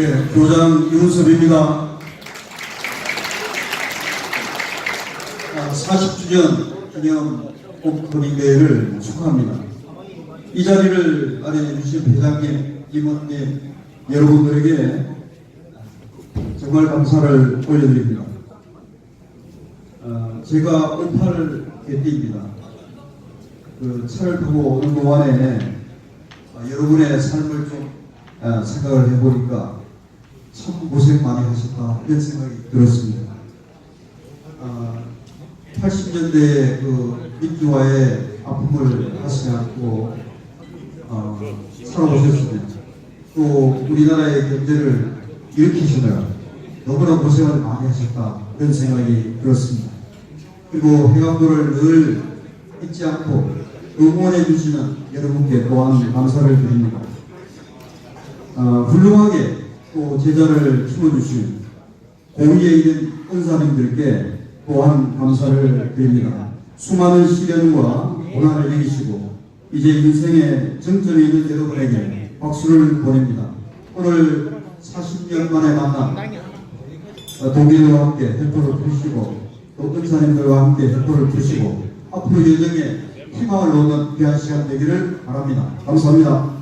예, 교장 윤섭입니다. 40주년 기념 꽃거리대회를 축하합니다. 이 자리를 마련해 주신 회장님, 임원님, 여러분들에게 정말 감사를 올려드립니다. 어, 제가 58 개띠입니다. 그 차를 타고 오는 동안에 어, 여러분의 삶을 좀 어, 생각을 해보니까 참 고생 많이 하셨다 이런 생각이 들었습니다. 어, 80년대 그 민주화의 아픔을 하시지 않고 어, 살아오셨으면 또 우리나라의 경제를 일으키시느라 너무나 고생을 많이 하셨다 이런 생각이 들었습니다. 그리고 해감도를 늘 잊지 않고 응원해 주시는 여러분께 또한 감사를 드립니다. 어, 훌륭하게 또 제자를 키워주신 고위에 있는 은사님들께 또한 감사를 드립니다. 수많은 시련과 고난을 이기시고 이제 인생의 정점에 있는 여러분에게 박수를 보냅니다. 오늘 40년 만에 어, 동료와 함께 대포를 푸시고 또 은사님들과 함께 대포를 푸시고 앞으로 여정에 희망을 놓는 귀한 시간 되기를 바랍니다. 감사합니다.